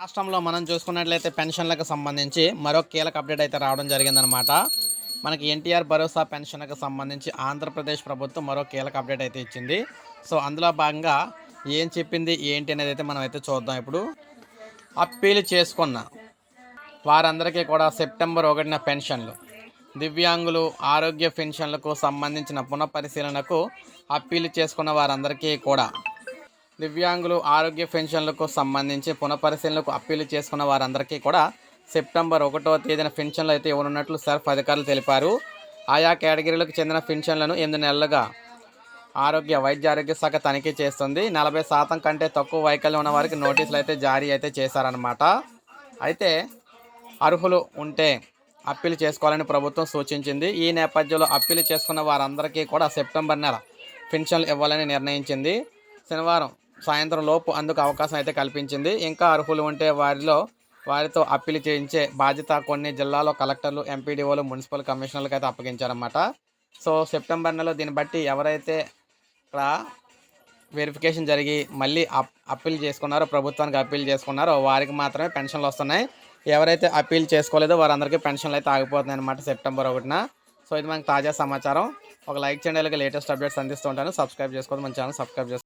రాష్ట్రంలో మనం చూసుకున్నట్లయితే పెన్షన్లకు సంబంధించి మరో కీలక అప్డేట్ అయితే రావడం జరిగిందనమాట మనకి ఎన్టీఆర్ భరోసా పెన్షన్లకు సంబంధించి ఆంధ్రప్రదేశ్ ప్రభుత్వం మరో కీలక అప్డేట్ అయితే ఇచ్చింది. సో అందులో భాగంగా ఏం చెప్పింది ఏంటి అనేది అయితే మనం అయితే చూద్దాం ఇప్పుడు. అప్పీలు చేసుకున్న వారందరికీ కూడా సెప్టెంబర్ ఒకటిన పెన్షన్లు. దివ్యాంగులు ఆరోగ్య పెన్షన్లకు సంబంధించిన పునఃపరిశీలనకు అప్పీలు చేసుకున్న వారందరికీ కూడా దివ్యాంగులు ఆరోగ్య పెన్షన్లకు సంబంధించి పునఃపరిశీలనకు అప్పీలు చేసుకున్న వారందరికీ కూడా సెప్టెంబర్ ఒకటో తేదీన పెన్షన్లు అయితే ఇవ్వనున్నట్లు సర్ఫ్ అధికారులు తెలిపారు. ఆయా కేటగిరీలకు చెందిన పెన్షన్లను ఎనిమిది నెలలుగా ఆరోగ్య వైద్య ఆరోగ్య శాఖ తనిఖీ చేస్తుంది. నలభై శాతం కంటే తక్కువ వైకల్యం ఉన్న వారికి నోటీసులు అయితే జారీ అయితే చేశారనమాట అయితే అర్హులు ఉంటే అప్పీలు చేసుకోవాలని ప్రభుత్వం సూచించింది. ఈ నేపథ్యంలో అప్పీలు చేసుకున్న వారందరికీ కూడా సెప్టెంబర్ నెల పెన్షన్లు ఇవ్వాలని నిర్ణయించింది. శనివారం సాయంత్రం లోపు అందుకు అవకాశం అయితే కల్పించింది. ఇంకా అర్హులు ఉంటే వారిలో వారితో అప్పీలు చేయించే బాధ్యత కొన్ని జిల్లాలో కలెక్టర్లు ఎంపీడీఓలు మున్సిపల్ కమిషనర్లకు అయితే అప్పగించారన్నమాట. సో సెప్టెంబర్ నెలలో దీన్ని బట్టి ఎవరైతే వెరిఫికేషన్ జరిగి మళ్ళీ అప్ అప్పీల్ చేసుకున్నారో ప్రభుత్వానికి అప్పీల్ చేసుకున్నారో వారికి మాత్రమే పెన్షన్లు వస్తున్నాయి. ఎవరైతే అప్పీల్ చేసుకోలేదో వారందరికీ పెన్షన్లు అయితే ఆగిపోతున్నాయి అనమాట సెప్టెంబర్ ఒకటిన. సో ఇది మనకి తాజా సమాచారం. ఒక లైక్ చేయండి అలాగే లేటెస్ట్ అప్డేట్స్ అందిస్తూ ఉంటాను. సబ్స్క్రైబ్ చేసుకోవద్దు మన ఛానల్ సబ్స్క్రైబ్ చేసుకోండి